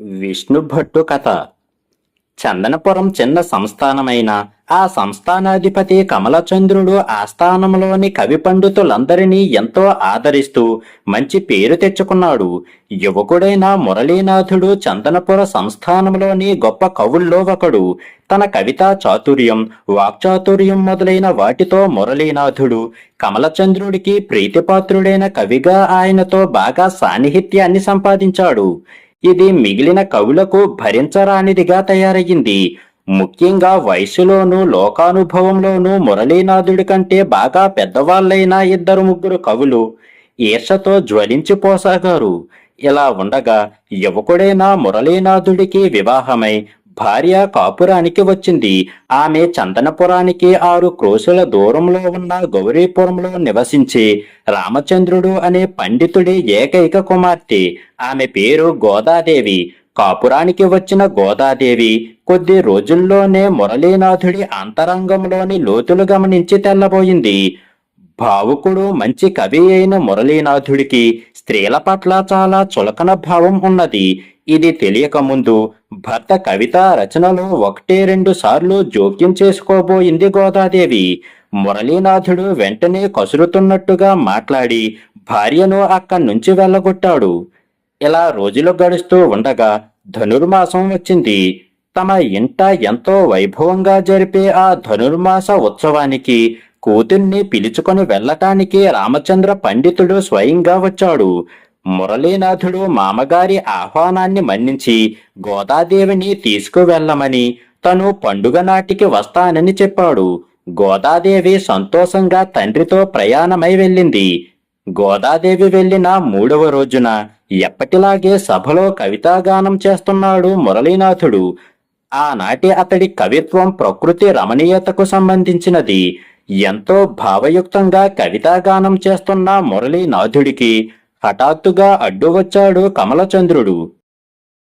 విష్ణుభట్టు కథ. చందనపురం చిన్న సంస్థానమైన ఆ సంస్థానాధిపతి కమలచంద్రుడు ఆస్థానంలోని కవి పండితులందరినీ ఎంతో ఆదరిస్తూ మంచి పేరు తెచ్చుకున్నాడు. యువకుడైన మురళీనాథుడు చందనపుర సంస్థానంలోని గొప్ప కవుల్లో ఒకడు. తన కవితా చాతుర్యం వాక్చాతుర్యం మొదలైన వాటితో మురళీనాథుడు కమలచంద్రుడికి ప్రీతిపాత్రుడైన కవిగా ఆయనతో బాగా సాన్నిహిత్యాన్ని సంపాదించాడు. ఇది మిగిలిన కవులకు భరించరానిదిగా తయారయ్యింది. ముఖ్యంగా వయసులోనూ లోకానుభవంలోనూ మురళీనాథుడి కంటే బాగా పెద్దవాళ్ళైన ఇద్దరు ముగ్గురు కవులు ఈర్షతో జ్వలించిపోసాగారు ఇలా ఉండగా యువకుడైన మురళీనాథుడికి వివాహమై భార్య కాపురానికి వచ్చింది. ఆమె చందనపురానికి ఆరు క్రోసుల దూరంలో ఉన్న గౌరీపురంలో నివసించే రామచంద్రుడు అనే పండితుడి ఏకైక కుమార్తె. ఆమె పేరు గోదాదేవి. కాపురానికి వచ్చిన గోదాదేవి కొద్ది రోజుల్లోనే మురళీనాథుడి అంతరంగంలోని లోతులు గమనించి తెల్లబోయింది. భావుకుడు మంచి కవి అయిన మురళీనాథుడికి స్త్రీల పట్ల చాలా చులకన భావం ఉన్నది. ఇది తెలియక ముందు భర్త కవిత రచనలో ఒకటి రెండు సార్లు జోక్యం చేసుకోబోయింది గోదాదేవి. మురళీనాథుడు వెంటనే కసురుతున్నట్టుగా మాట్లాడి భార్యను అక్కడి నుంచి వెళ్ళగొట్టాడు. ఇలా రోజులు గడుస్తూ ఉండగా ధనుర్మాసం వచ్చింది. తమ ఇంట ఎంతో వైభవంగా జరిపే ఆ ధనుర్మాస ఉత్సవానికి కూతుర్ని పిలుచుకొని వెళ్ళటానికి రామచంద్ర పండితుడు స్వయంగా వచ్చాడు. మురళీనాథుడు మామగారి ఆహ్వానాన్ని మన్నించి గోదాదేవిని తీసుకువెళ్ళమని తను పండుగ నాటికి వస్తానని చెప్పాడు. గోదాదేవి సంతోషంగా తండ్రితో ప్రయాణమై వెళ్ళింది. గోదాదేవి వెళ్ళిన మూడవ రోజున ఎప్పటిలాగే సభలో కవితాగానం చేస్తున్నాడు మురళీనాథుడు. ఆనాటి అతడి కవిత్వం ప్రకృతి రమణీయతకు సంబంధించినది. ఎంతో భావయుక్తంగా కవితాగానం చేస్తున్న మురళీనాథుడికి హఠాత్తుగా అడ్డు వచ్చాడు కమలచంద్రుడు.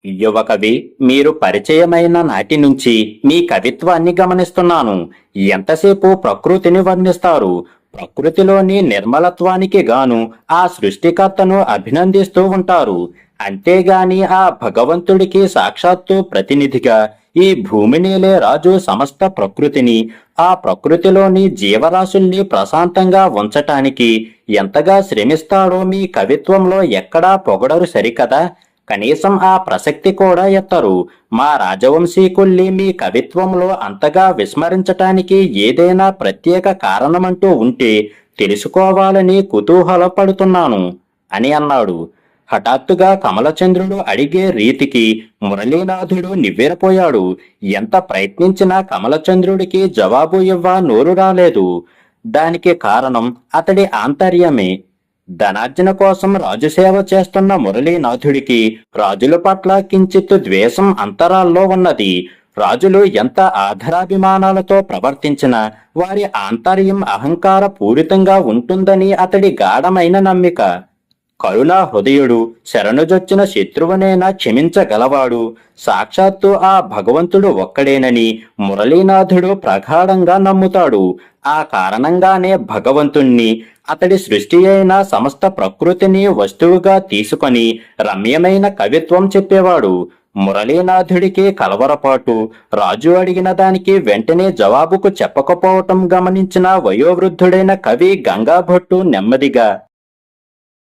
యువకవి మీరు పరిచయమైన నాటి నుంచి మీ కవిత్వాన్ని గమనిస్తున్నాను. ఎంతసేపు ప్రకృతిని వర్ణిస్తారు? ప్రకృతిలోని నిర్మలత్వానికి గాను ఆ సృష్టికర్తను అభినందిస్తూ ఉంటారు. అంతేగాని ఆ భగవంతుడికి సాక్షాత్తు ప్రతినిధిగా ఈ భూమినేలే రాజు సమస్త ప్రకృతిని ఆ ప్రకృతిలోని జీవరాశుల్ని ప్రశాంతంగా ఉంచటానికి ఎంతగా శ్రమిస్తాడో మీ కవిత్వంలో ఎక్కడా పొగడరు సరికదా? కనీసం ఆ ప్రసక్తి కూడా ఎత్తరు. మా రాజవంశీకుల్ని మీ కవిత్వంలో అంతగా విస్మరించటానికి ఏదైనా ప్రత్యేక కారణమంటూ ఉంటే తెలుసుకోవాలని కుతూహలపడుతున్నాను అని అన్నాడు. హఠాత్తుగా కమలచంద్రుడు అడిగే రీతికి మురళీనాథుడు నివ్వెరపోయాడు. ఎంత ప్రయత్నించినా కమలచంద్రుడికి జవాబు ఇవ్వ నోరు రాలేదు. దానికి కారణం అతడి ఆంతర్యమే. ధనార్జన కోసం రాజుసేవ చేస్తున్న మురళీనాథుడికి రాజుల పట్ల కించిత్ ద్వేషం అంతరాల్లో ఉన్నది. రాజులు ఎంత ఆధరాభిమానాలతో ప్రవర్తించినా వారి ఆంతర్యం అహంకార పూరితంగా ఉంటుందని అతడి గాఢమైన నమ్మిక. కరుణా హృదయుడు శరణుజొచ్చిన శత్రువునైనా క్షమించగలవాడు. సాక్షాత్తు ఆ భగవంతుడు ఒక్కడేనని మురళీనాథుడు ప్రగాఢంగా నమ్ముతాడు. ఆ కారణంగానే భగవంతుణ్ణి అతడి సృష్టి అయిన సమస్త ప్రకృతిని వస్తువుగా తీసుకొని రమ్యమైన కవిత్వం చెప్పేవాడు. మురళీనాథుడికి కలవరపాటు రాజు అడిగిన దానికి వెంటనే జవాబుకు చెప్పకపోవటం గమనించిన వయోవృద్ధుడైన కవి గంగాభట్టు నెమ్మదిగా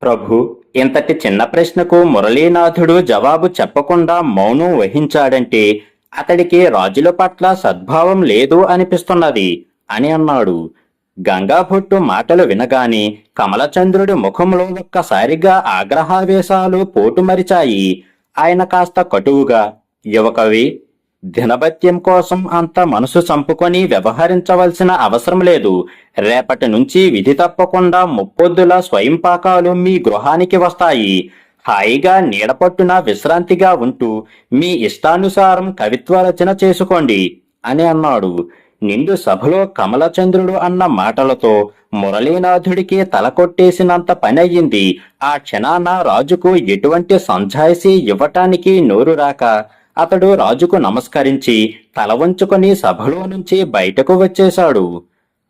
ప్రభు ఇంతటి చిన్న ప్రశ్నకు మురళీనాథుడు జవాబు చెప్పకుండా మౌనం వహించాడంటే అతడికి రాజుల పట్ల సద్భావం లేదు అనిపిస్తున్నది అని అన్నాడు. గంగాభొట్టు మాటలు వినగాని కమలచంద్రుడి ముఖంలో ఒక్కసారిగా ఆగ్రహావేశాలు పోటుమరిచాయి. ఆయన కాస్త కటువుగా యువకవి దినభత్యం కోసం అంత మనసు చంపుకొని వ్యవహరించవలసిన అవసరం లేదు. రేపటి నుంచి విధి తప్పకుండా ముప్పొద్దుల స్వయం పాకాలు మీ గృహానికి వస్తాయి. హాయిగా నీడపట్టున విశ్రాంతిగా ఉంటూ మీ ఇష్టానుసారం కవిత్వ రచన చేసుకోండి అని అన్నాడు. నిండు సభలో కమలచంద్రుడు అన్న మాటలతో మురళీనాథుడికి తల కొట్టేసినంత పని ఆ క్షణాన రాజుకు ఎటువంటి సంజాయిషి ఇవ్వటానికి నోరు రాక అతడు రాజుకు నమస్కరించి తల వంచుకొని సభలో నుంచి బయటకు వచ్చేశాడు.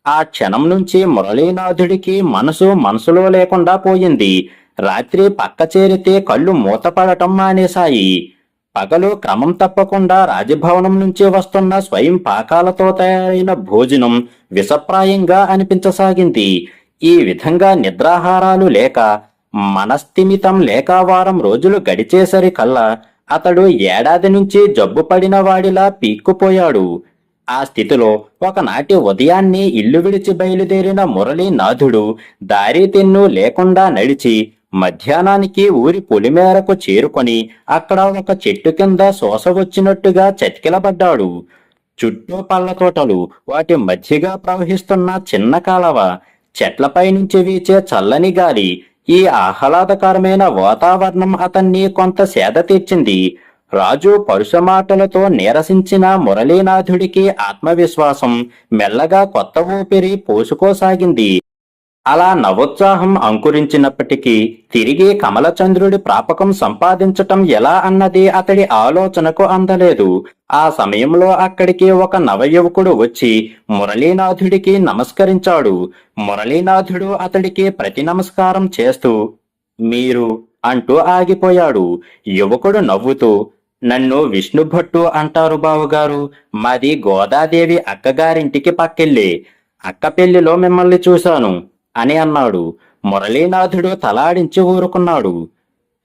ఆ క్షణం నుంచి మురళీనాథుడికి మనసు మనసులో లేకుండా పోయింది. రాత్రి పక్క చేరితే కళ్ళు మూతపడటం మానేశాయి. పగలు క్రమం తప్పకుండా రాజభవనం నుంచి వస్తున్న స్వయం పాకాలతో తయారైన భోజనం విషప్రాయంగా అనిపించసాగింది. ఈ విధంగా నిద్రాహారాలు లేక మనస్థిమితం లేక వారం రోజులు గడిచేసరి కల్లా అతడు ఏడాది నుంచి జబ్బు పడిన వాడిలా పీక్కుపోయాడు. ఆ స్థితిలో ఒకనాటి ఉదయాన్నే ఇల్లు విడిచి బయలుదేరిన మురళీనాథుడు దారి తెన్ను లేకుండా నడిచి మధ్యాహ్నానికి ఊరి పొలిమేరకు చేరుకొని అక్కడ ఒక చెట్టు కింద శోస వచ్చినట్టుగా చతికిలబడ్డాడు. చుట్టూ పళ్ళ తోటలు వాటి మధ్యగా ప్రవహిస్తున్న చిన్న కాలవ చెట్లపై నుంచి వీచే చల్లని గాలి ఈ ఆహ్లాదకరమైన వాతావరణం అతన్ని కొంత సేద తీర్చింది. రాజు పరుషమాటలతో నీరసించిన మురళీనాథుడికి ఆత్మవిశ్వాసం మెల్లగా కొత్త ఊపిరి పోసుకోసాగింది. అలా నవోత్సాహం అంకురించినప్పటికీ తిరిగి కమలచంద్రుడి ప్రాపకం సంపాదించటం ఎలా అన్నది అతడి ఆలోచనకు అందలేదు. ఆ సమయంలో అక్కడికి ఒక నవయువకుడు వచ్చి మురళీనాథుడికి నమస్కరించాడు. మురళీనాథుడు అతడికి ప్రతి నమస్కారం చేస్తూ మీరు అంటూ ఆగిపోయాడు. యువకుడు నవ్వుతూ నన్ను విష్ణుభట్టు అంటారు బావగారు. మాది గోదాదేవి అక్కగారింటికి పక్కెళ్ళి. అక్క పెళ్ళిలో మిమ్మల్ని చూశాను. అని అన్నాడు. మురళీనాథుడు తలాడించి ఊరుకున్నాడు.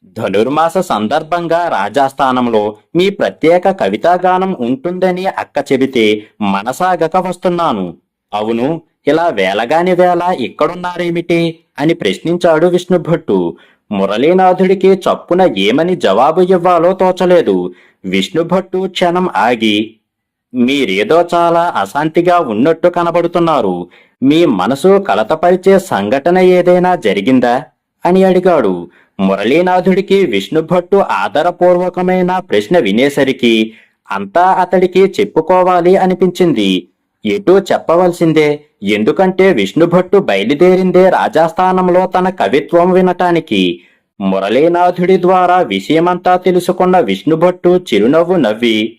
ధనుర్మాస సందర్భంగా రాజాస్థానంలో మీ ప్రత్యేక కవితాగానం ఉంటుందని అక్క చెబితే మనసాగక వస్తున్నాను. అవును ఇలా వేలగాని వేళ ఇక్కడున్నారేమిటి? అని ప్రశ్నించాడు విష్ణుభట్టు. మురళీనాథుడికి చప్పున ఏమని జవాబు ఇవ్వాలో తోచలేదు. విష్ణుభట్టు క్షణం ఆగి మీరేదో చాలా అశాంతిగా ఉన్నట్టు కనబడుతున్నారు. మీ మనసు కలతపరిచే సంఘటన ఏదైనా జరిగిందా? అని అడిగాడు. మురళీనాథుడికి విష్ణుభట్టు ఆదరపూర్వకమైన ప్రశ్న వినేసరికి అంతా అతడికి చెప్పుకోవాలి అనిపించింది. ఎటూ చెప్పవలసిందే ఎందుకంటే విష్ణుభట్టు బయలుదేరిందే రాజాస్థానంలో తన కవిత్వం వినటానికి. మురళీనాథుడి ద్వారా విషయమంతా తెలుసుకున్న విష్ణుభట్టు చిరునవ్వు నవ్వి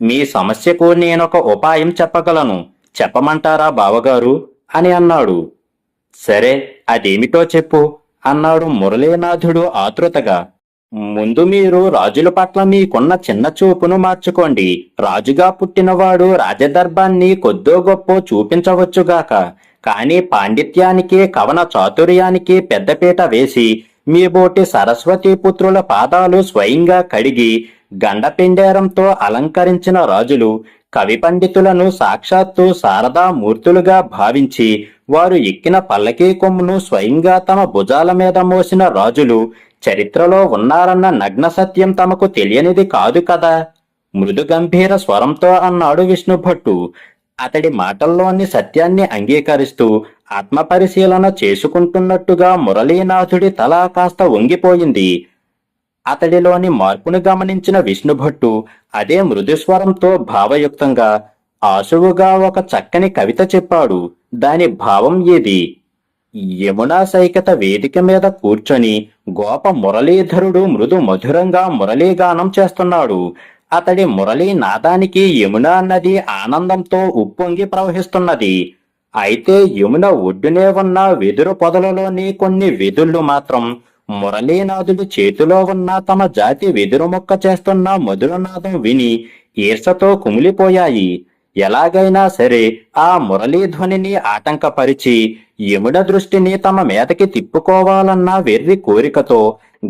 మీ సమస్యకు నేనొక ఉపాయం చెప్పగలను. చెప్పమంటారా బావగారు? అని అన్నాడు. సరే అదేమిటో చెప్పు అన్నాడు మురళీనాథుడు ఆతృతగా. ముందు మీరు రాజుల పట్ల మీకున్న చిన్న చూపును మార్చుకోండి. రాజుగా పుట్టినవాడు రాజదర్భాన్ని కొద్దో గొప్ప చూపించవచ్చుగాక కాని పాండిత్యానికి కవన చాతుర్యానికి పెద్దపీట వేసి మీ బోటి సరస్వతీ పుత్రుల పాదాలు స్వయంగా కడిగి గండపిండేరంతో అలంకరించిన రాజులు కవి పండితులను సాక్షాత్తు శారదా మూర్తులుగా భావించి వారు ఎక్కిన పల్లకీ కొమ్మును స్వయంగా తమ భుజాల మీద మోసిన రాజులు చరిత్రలో ఉన్నారన్న నగ్న సత్యం తమకు తెలియనిది కాదు కదా. మృదు గంభీర స్వరంతో అన్నాడు విష్ణుభట్టు. అతడి మాటల్లోని సత్యాన్ని అంగీకరిస్తూ ఆత్మపరిశీలన చేసుకుంటున్నట్టుగా మురళీనాథుడి తల కాస్త వంగిపోయింది. అతడిలోని మార్పును గమనించిన విష్ణుభట్టు అదే మృదుస్వరంతో భావయుక్తంగా ఆశువుగా ఒక చక్కని కవిత చెప్పాడు. దాని భావం ఏది? యమునా సైకత వేదిక మీద కూర్చొని గోప మురళీధరుడు మృదు మధురంగా మురళీగానం చేస్తున్నాడు. అతడి మురళీ నాదానికి యమున నది ఆనందంతో ఉప్పొంగి ప్రవహిస్తున్నది. అయితే యమున ఒడ్డునే ఉన్న వెదురు పొదలలోని కొన్ని వెదుళ్ళు మాత్రం మురళీనాథుడు చేతిలో ఉన్న తమ జాతి వెదురు మొక్క చేస్తున్న మధురనాదం విని ఈర్షతో కుమిలిపోయాయి. ఎలాగైనా సరే ఆ మురళీధ్వనిని ఆటంకపరిచి యముడ దృష్టిని తమ మీదకి తిప్పుకోవాలన్న వెర్రి కోరికతో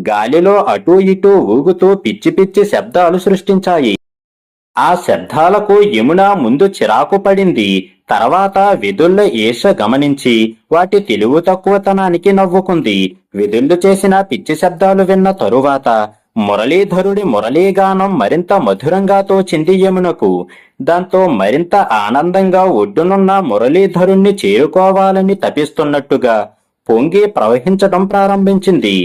గాలిలో అటూ ఇటూ ఊగుతూ పిచ్చి పిచ్చి శబ్దాలు సృష్టించాయి. ఆ శబ్దాలకు యమున ముందు చిరాకు పడింది. తర్వాత విధుల్లో ఈర్ష గమనించి వాటి తెలివి తక్కువతనానికి నవ్వుకుంది. విధుళ్ళు చేసిన పిచ్చి శబ్దాలు విన్న తరువాత మురళీధరుడి మురళీగానం మరింత మధురంగా తోచింది యమునకు. దాంతో మరింత ఆనందంగా ఒడ్డునున్న మురళీధరుణ్ణి చేరుకోవాలని తపిస్తున్నట్టుగా పొంగి ప్రవహించడం ప్రారంభించింది.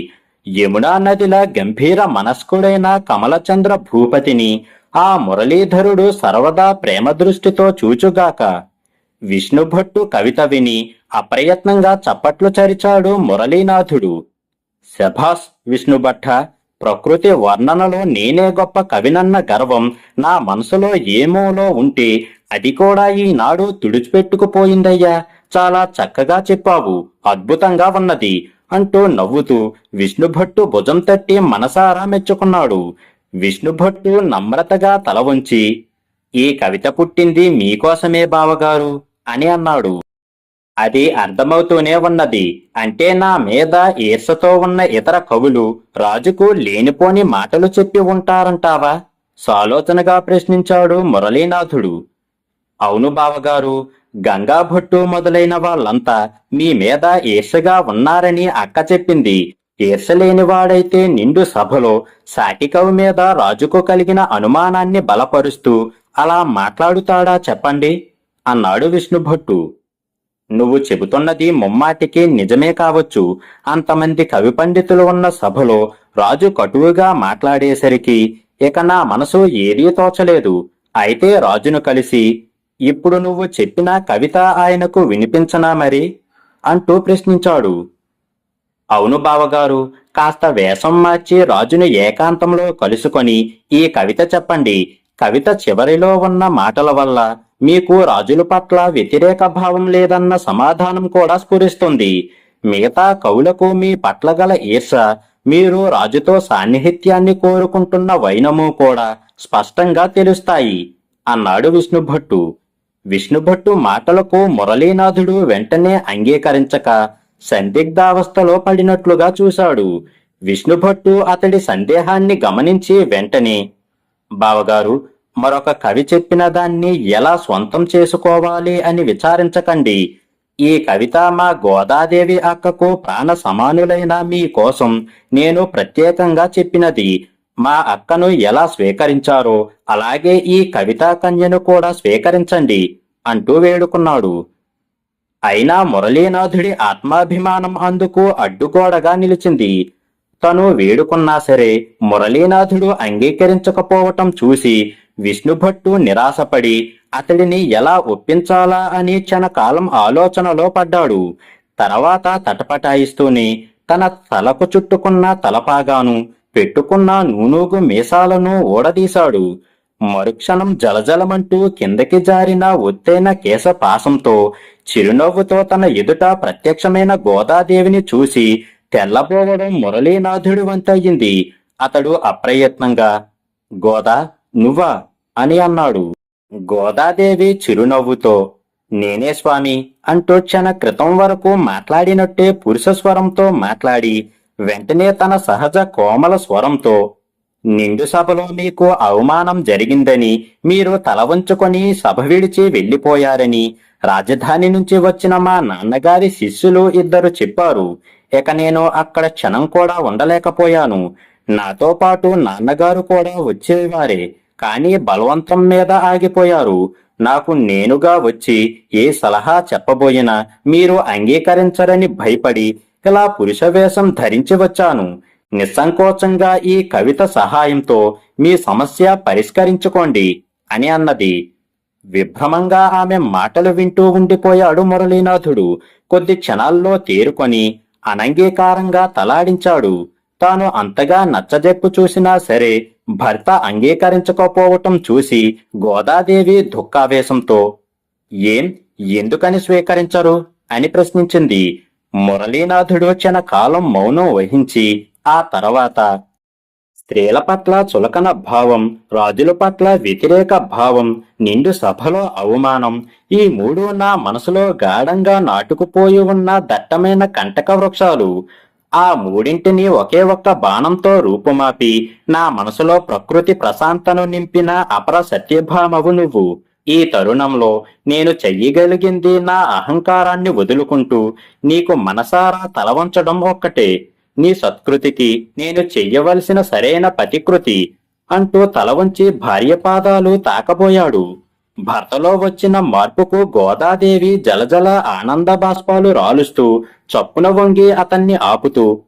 యమునా నదిల గంభీర మనస్కుడైన కమలచంద్ర భూపతిని ఆ మురళీధరుడు సర్వదా ప్రేమ దృష్టితో చూచుగాక. విష్ణుభట్టు కవిత విని అప్రయత్నంగా చప్పట్లు చరిచాడు మురళీనాథుడు. శభాస్ విష్ణుభట్ట ప్రకృతి వర్ణనలో నేనే గొప్ప కవినన్న గర్వం నా మనసులో ఏమోలో ఉంటే అది కూడా ఈనాడు తుడిచిపెట్టుకుపోయిందయ్యా. చాలా చక్కగా చెప్పావు అద్భుతంగా ఉన్నది అంటూ నవ్వుతూ విష్ణుభట్టు భుజం తట్టి మనసారా మెచ్చుకున్నాడు. విష్ణుభట్టు నమ్రతగా తల వంచి ఈ కవిత పుట్టింది మీకోసమే బావగారు అని అన్నాడు. అది అర్థమవుతూనే ఉన్నది. అంటే నా మీద ఈర్షతో ఉన్న ఇతర కవులు రాజుకు లేనిపోని మాటలు చెప్పి ఉంటారంటావా? సాలోచనగా ప్రశ్నించాడు మురళీనాథుడు. అవును బావగారు గంగాభట్టు మొదలైన వాళ్ళంతా మీ మీద ఈర్షగా ఉన్నారని అక్క చెప్పింది. ఈర్షలేని వాడైతే నిండు సభలో సాటికవి మీద రాజుకు కలిగిన అనుమానాన్ని బలపరుస్తూ అలా మాట్లాడుతాడా చెప్పండి అన్నాడు విష్ణుభట్టు. నువ్వు చెబుతున్నది ముమ్మాటికి నిజమే కావచ్చు. అంతమంది కవి పండితులు ఉన్న సభలో రాజు కటువుగా మాట్లాడేసరికి ఇక నా మనసు ఏదీ తోచలేదు. అయితే రాజును కలిసి ఇప్పుడు నువ్వు చెప్పిన కవిత ఆయనకు వినిపించనా మరి? అంటూ ప్రశ్నించాడు. అవును బావగారు కాస్త వేషం మార్చి రాజును ఏకాంతంలో కలుసుకొని ఈ కవిత చెప్పండి. కవిత చివరిలో ఉన్న మాటల వల్ల మీకు రాజుల పట్ల వ్యతిరేక భావం లేదన్న సమాధానం కూడా స్ఫురిస్తుంది. మిగతా కవులకు మీ పట్ల గల ఈర్ష మీరు రాజుతో సాన్నిహిత్యాన్ని కోరుకుంటున్న వైనము కూడా స్పష్టంగా తెలుస్తాయి అన్నాడు విష్ణుభట్టు. విష్ణుభట్టు మాటలకు మురళీనాథుడు వెంటనే అంగీకరించక సందిగ్ధావస్థలో పడినట్లుగా చూశాడు. విష్ణుభట్టు అతడి సందేహాన్ని గమనించి వెంటనే బావగారు మరొక కవి చెప్పిన దాన్ని ఎలా స్వంతం చేసుకోవాలి అని విచారించకండి. ఈ కవిత మా గోదాదేవి అక్కకు ప్రాణ సమానులైన మీ కోసం నేను ప్రత్యేకంగా చెప్పినది. మా అక్కను ఎలా స్వీకరించారో అలాగే ఈ కవితా కన్యను కూడా స్వీకరించండి అంటూ వేడుకున్నాడు. అయినా మురళీనాథుడి ఆత్మాభిమానం అందుకు అడ్డుగోడగా నిలిచింది. తను వేడుకున్నా సరే మురళీనాథుడు అంగీకరించకపోవటం చూసి విష్ణుభట్టు నిరాశపడి అతడిని ఎలా ఒప్పించాలా అని క్షణకాలం ఆలోచనలో పడ్డాడు. తర్వాత తటపటాయిస్తూనే తన తలకు చుట్టుకున్న తలపాగాను పెట్టుకున్న నూనూగు మీసాలను ఊడదీశాడు. మరుక్షణం జలజలమంటూ కిందకి జారిన ఒత్తైన కేశపాసంతో చిరునవ్వుతో తన ఎదుట ప్రత్యక్షమైన గోదాదేవిని చూసి తెల్లబోవడం మురళీనాథుడి వంతయ్యింది అతడు అప్రయత్నంగా గోదా నువ్వా? అని అన్నాడు. గోదాదేవి చిరునవ్వుతో నేనే స్వామి అంటూ క్షణ క్రితం వరకు మాట్లాడినట్టే పురుష స్వరంతో మాట్లాడి వెంటనే తన సహజ కోమల స్వరంతో నిండు సభలో మీకు అవమానం జరిగిందని మీరు తల వంచుకొని సభ విడిచి వెళ్ళిపోయారని రాజధాని నుంచి వచ్చిన మా నాన్నగారి శిష్యులు ఇద్దరు చెప్పారు. ఇక నేను అక్కడ క్షణం కూడా ఉండలేకపోయాను. నాతో పాటు నాన్నగారు కూడా వచ్చేవారే. కానీ బలవంతం మీద ఆగిపోయారు. నాకు నేనుగా వచ్చి ఏ సలహా చెప్పబోయినా మీరు అంగీకరించరని భయపడి ఇలా పురుష వేషం ధరించి వచ్చాను. నిస్సంకోచంగా ఈ కవిత సహాయంతో మీ సమస్య పరిష్కరించుకోండి అని అన్నది. విభ్రమంగా ఆమె మాటలు వింటూ ఉండిపోయాడు మురళీనాథుడు. కొద్ది క్షణాల్లో తేరుకొని అనంగీకారంగా తలాడించాడు. తాను అంతగా నచ్చజెప్పు చూసినా సరే భర్త అంగీకరించకపోవటం చూసి గోదాదేవి దుఃఖావేశంతో ఏం? ఎందుకని స్వీకరించరు? అని ప్రశ్నించింది. మురళీనాథుడు క్షణ కాలం మౌనం వహించి ఆ తర్వాత స్త్రీల పట్ల చులకన భావం రాజుల పట్ల వ్యతిరేక భావం నిండు సభలో అవమానం ఈ మూడు నా మనసులో గాఢంగా నాటుకుపోయి ఉన్న దట్టమైన కంటక వృక్షాలు ఆ మూడింటిని ఒకే ఒక్క బాణంతో రూపుమాపి నా మనసులో ప్రకృతి ప్రశాంతను నింపిన అపర సత్యభామవు నువ్వు. ఈ తరుణంలో నేను చెయ్యగలిగింది నా అహంకారాన్ని వదులుకుంటూ నీకు మనసారా తలవంచడం ఒక్కటే. నీ సత్కృతికి నేను చెయ్యవలసిన సరైన పతికృతి అంటూ తల వంచి భార్య పాదాలు తాకబోయాడు. భర్తలో వచ్చిన మార్పుకు గోదాదేవి జలజల ఆనంద బాష్పాలు రాలుస్తూ చప్పున వంగి అతన్ని ఆపుతూ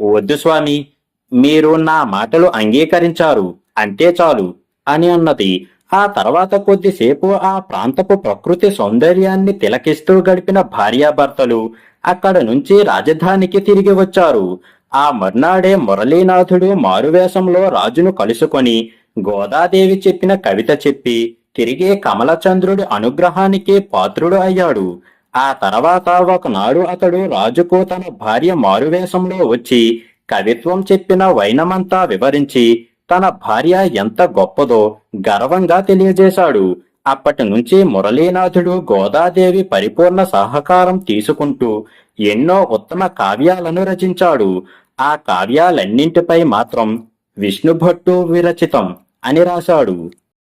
వద్దు స్వామి మీరు నా మాటలు అంగీకరించారు అంతే చాలు అని అన్నది. ఆ తర్వాత కొద్దిసేపు ఆ ప్రాంతపు ప్రకృతి సౌందర్యాన్ని తిలకిస్తూ గడిపిన భార్యాభర్తలు అక్కడ నుంచి రాజధానికి తిరిగి వచ్చారు. ఆ మర్నాడే మురళీనాథుడు మారువేషంలో రాజును కలుసుకొని గోదాదేవి చెప్పిన కవిత చెప్పి తిరిగే కమలచంద్రుడి అనుగ్రహానికి పాత్రుడు అయ్యాడు. ఆ తర్వాత ఒకనాడు అతడు రాజుకు తన భార్య మారువేషంలో వచ్చి కవిత్వం చెప్పిన వైనమంతా వివరించి తన భార్య ఎంత గొప్పదో గర్వంగా తెలియజేశాడు. అప్పటి నుంచి మురళీనాథుడు గోదాదేవి పరిపూర్ణ సహకారం తీసుకుంటూ ఎన్నో ఉత్తమ కావ్యాలను రచించాడు. ఆ కావ్యాలన్నింటిపై మాత్రం విష్ణుభట్టు విరచితం అని రాశాడు.